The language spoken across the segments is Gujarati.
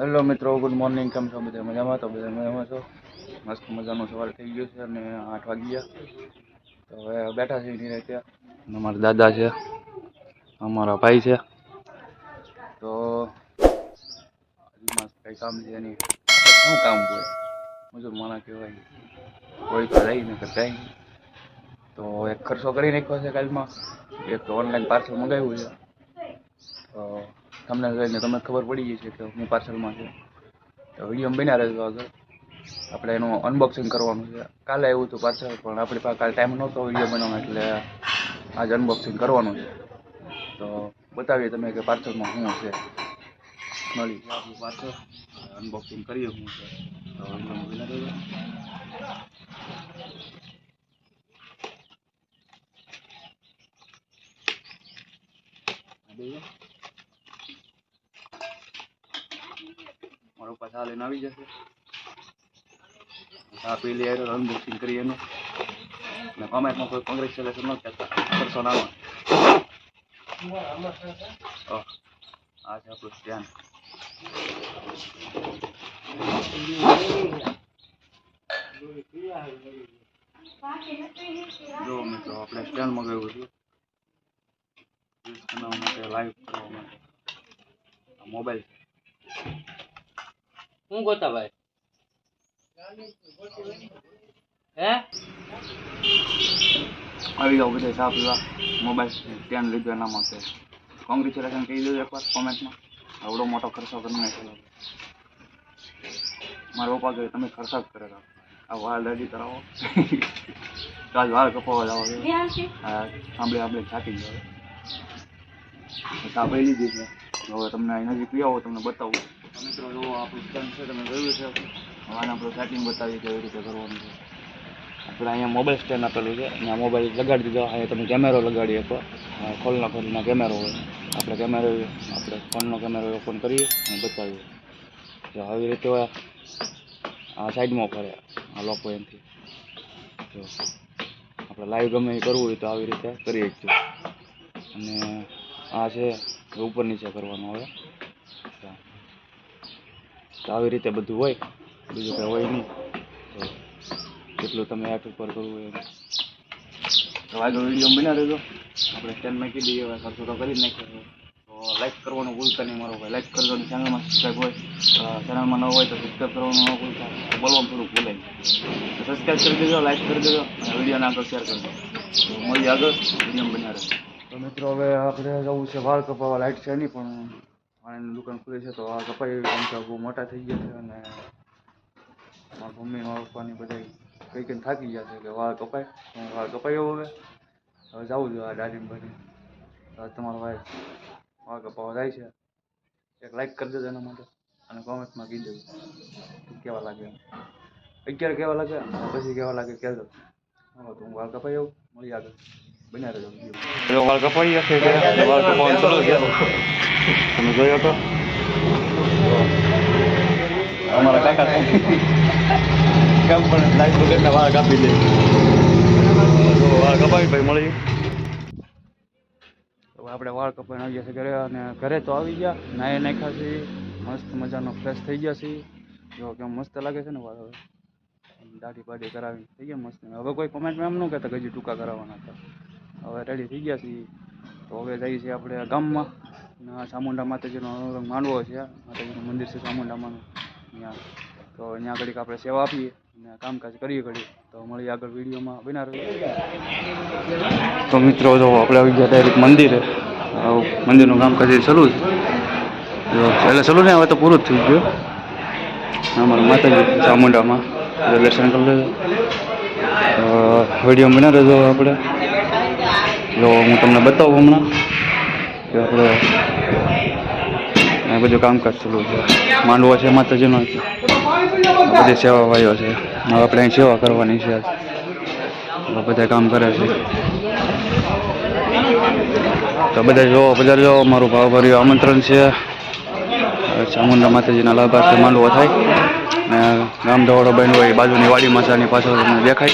હેલો મિત્રો ગુડ મોર્નિંગ કેમ છો? બધા મજામાં? તો બધા મજામાં છો? મસ્ત મજાનો સવાર થઈ ગયો છે અને આઠ વાગી ગયા તો હવે બેઠા છે એની ત્યાં અમારા દાદા છે, અમારા ભાઈ છે. તો મસ્ત કંઈ કામ છે નહીં. શું કામ હોય? મજૂર માણા કહેવાય. કોઈ તો રહી ને કઈ તો એક ખર્ચો કરી નાખ્યો છે કાલમાં. એક ઓનલાઈન પાર્સલ મંગાવ્યું છે. તો તમને તમને ખબર પડી છે કે હું પાર્સલમાં છે. તો વીડિયો બન્યા રહેજો આગળ. આપણે એનું અનબોક્સિંગ કરવાનું છે. કાલે આવ્યું હતું પાર્સલ, પણ આપણી પાસે કાલે ટાઈમ નહોતો વીડિયો બનાવવાનો, એટલે આજે અનબોક્સિંગ કરવાનું છે. તો બતાવીએ તમે કે પાર્સલમાં શું છે. મળી આપણું પાર્સલ. અનબોક્સિંગ કરીએ હું છે તો વીડિયો બન્યા રહેજો. Thank જોઈએ. મારો પાછા લઈને આવી જશે. આપી પેલી આયરો અનબોક્સિંગ કરી એનું. અને કોમેન્ટમાં કોઈ કોંગ્રેચ્યુલેશન ન કહેતા. કરશો ના આ છે આપણું સ્ટેન્ડ જો મિત્રો, આપણે સ્ટેન્ડ મગાવ્યું હતું. બનાવવા માટે લાઈવ કરવા માટે. મોબાઈલ શું ગોતા ભાઈ? હે? આવી જાઓ બધા ચા પીવા. મોબાઈલ ધ્યાન લીધું એના માટે. કોંગ્રેચ્યુલેશન કહી દેજો એકવાર કોમેન્ટમાં. આવડો મોટો ખર્ચો કરી નાખ્યો મારા પપ્પા કહે તમે ખર્ચા જ કરેલા આ વાળ રેડી કરાવો. આજ વાળ કપાવવા જાવ હા સાંભળે સાંભળે થાકી જાય ચા પી લીધી છે. હવે તમને અહીં નજીક લઈ આવો તમને બતાવું. મિત્રો, જો આપણું પુસ્તક છે, તમે જોયું છે. આને આપણું સેટિંગ બતાવી કેવી રીતે કરવાનું છે. આપણે અહીંયા મોબાઈલ સ્ટેન્ડ આપેલું છે. અહીંયા મોબાઈલ લગાડી દીધો. અહીંયા તમે કેમેરો લગાડી શકો. આ ખોલના ખોલના કેમેરો હોય. આપણે કેમેરો આપણે ફોનનો કેમેરો ઓપન કરીએ અને બતાવીએ. જો આવી રીતે આ સાઈડમાં ફરે. આ લોકો એમથી જો આપણે લાઈવ ગમે એ કરવું હોય તો આવી રીતે કરી શકીએ. અને આ છે, ઉપર નીચે કરવાનું હવે. તો આવી રીતે બધું હોય. બીજું કંઈ હોય નહીં. તો જેટલું તમે એપ ઉપર કરવું હોય. તો આગળ વીડિયો બના દેજો આપણે સ્ટેન્ડમાં કીધી એવા ખર્ચો તો કરી નાખ્યો તો લાઈક કરવાનું ભૂલતા નહીં મારો ભાઈ. લાઈક કરજો અને ચેનલમાં સબસ્ક્રાઈબ હોય. ચેનલમાં ન હોય તો સબસ્ક્રાઈબ કરવાનું ન ભૂલતા. બોલવાનું થોડું ભૂલાય તો સબસ્ક્રાઈબ કરી દેજો લાઈક કરી દેજો અને વિડીયોને આગળ શેર કરજો તો મળીએ આગળ. વીડિયો બના રહેજો. તો મિત્રો, હવે આપણે જવું છે વાળ કપાવવા. લાઈટ છે નહીં, પણ પાણીની દુકાન ખુલી છે તો આ કપાઈ કેમ કે બહુ મોટા થઈ ગયા છે અને મારા મમ્મી, મારા પપ્પાની બધા કઈ કઈ થાકી ગયા છે કે વાળ કપાય હું વાળ કપાયો હવે. હવે જવું જોઈએ આ દાદી બની તમારો ભાઈ વાળ કપાવા જાય છે. એક લાઈક કરી દેજો એના માટે અને કોમેન્ટમાં કહી દેજો કેવા લાગે અત્યારે કેવા લાગે? પછી કેવા લાગે? કહેજો હાલો, તો હું વાળ કપાઈ આવું. મળી આગળ. Video. વાળ કપાઈ જશે કે વાળ કપાવવાનું શરૂ છે તમે જોયો તો અમારા કાકા કેમ પણ લાઈટ વગરના વાળ કાપી દે તો વાળ કપાવી ભાઈ મળી આપણે વાળ કપાઈને આવી ગયા છે ઘરે અને ઘરે તો આવી ગયા નાહી નાખ્યા છે મસ્ત મજાનો ફ્રેશ થઈ ગયા છે જો કેમ મસ્ત લાગે છે ને વાળ હવે દાઢી બાઢી કરાવી થઈ ગયા મસ્ત હવે કોઈ કોમેન્ટમાં એમ ન કહેતા કે હજી ટૂંકા કરાવવાના હતા હવે રેડી થઈ ગયા છીએ. તો હવે જઈએ છીએ આપણે ગામમાં. ચામુંડા માતાજીનો માંડવો છે. માતાજીનું મંદિર છે ચામુંડામાંનું. ત્યાં તો અહીંયા ઘડીક આપણે સેવા આપીએ. અને કામકાજ કરીએ ઘડી તો મળીએ આગળ વિડીયોમાં. બના તો મિત્રો, જો આપણે આવી ગયા ડાયરેક્ટ મંદિરે. મંદિરનું કામકાજ ચાલુ છે. જો એટલે ચાલુ ને હવે તો પૂરું જ થઈ ગયું. અમારા માતાજી ચામુંડામાં. દર્શન કરી લેજો. વીડિયો બના રહેજો આપણે. જો હું તમને બતાવું હમણાં. કે આપણે બધું કામકાજ ચાલુ છે. માંડવો છે, માતાજીનો બધી સેવા ભાઈઓ છે. હવે આપણે અહીં સેવા કરવાની છે. બધા કામ કરે છે. તો બધા જો બધા જો, મારું ભાવભર્યું આમંત્રણ છે. ચામુંડા માતાજીના લાભાર્થી માંડવો થાય. ને ગામ દોડો બન્યો એ બાજુની વાડીમાં છે આની પાછળ તમને દેખાય.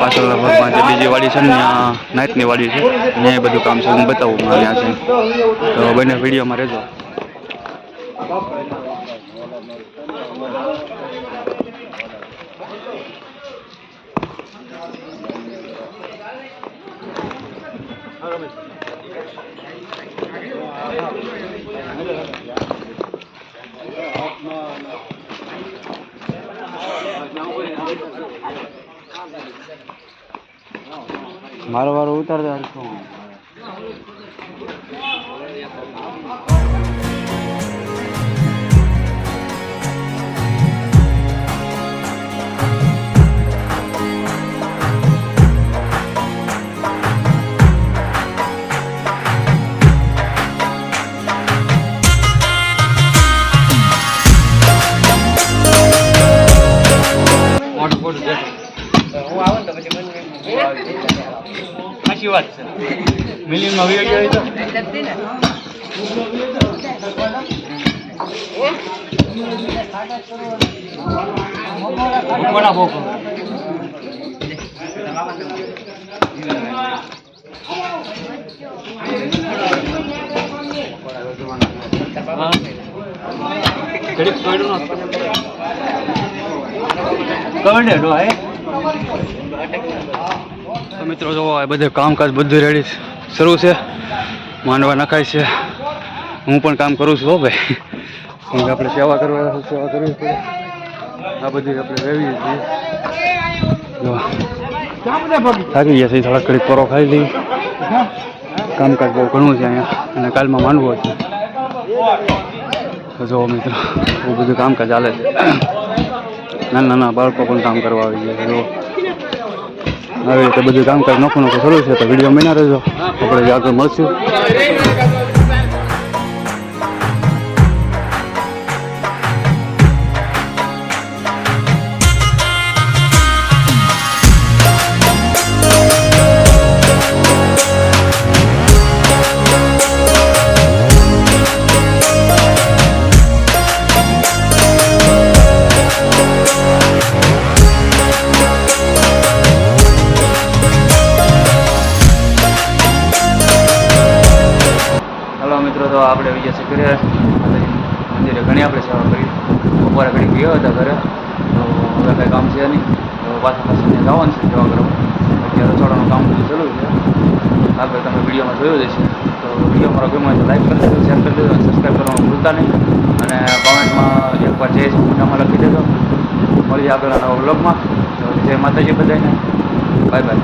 પાછળના ભાગમાં જે બીજી વાડી છે ને, ત્યાં નાઇટની વાડી છે. એ બધું કામ છે, હું બતાવું ત્યાં છે. તો બંને વિડીયોમાં રહેજો. મારો વારો ઉતારતા મિલિયનમાં આવી ગયો તો કવડે તો મિત્રો જોવા બધે કામકાજ બધું રેડી શરૂ છે. માંડવા નખાય છે. હું પણ કામ કરું છું હો ભાઈ. કેમ કે આપણે સેવા કરવા સેવા કરવી પડે આ બધી આપણે રહેવી છીએ થાકી ગયા છે થોડાક ઘડીક પરો ખાઈ લઈ કામકાજ બહુ ઘણું છે અહીંયા, અને કાલમાં માંડવું છે. જો મિત્રો, બહુ બધું કામકાજ ચાલે છે. નાના નાના બાળકો પણ કામ કરવા આવી ગયા છે આવી રીતે બધું કામકાજ નોખું નોખું શરૂ છે, તો વીડિયો મહિના રહેજો. આપણે આગળ મળશું. આપણે વિજય મંદિરે ઘણી આપણે સેવા કરી. બપોરે ઘડી ગયા હતા ઘરે. તો હવે કંઈ કામ છે નહીં. તો પાછા પાછા જવાનું છે સેવા કરવા. અત્યારે રસોડાનું કામ બધું ચાલુ છે. આગળ તમે વિડીયોમાં જોયું જ હશે. તો વીડિયો મારો ગમ્યો તો લાઈક કરી દેજો શેર કરી દેજો અને સબસ્ક્રાઈબ કરવાનું ભૂલતા નહીં. અને કોમેન્ટમાં એકવાર જય મોટામાં લખી દેજો. મળીએ આગળના નવા વ્લોગમાં તો જય માતાજી બધાને. Bye bye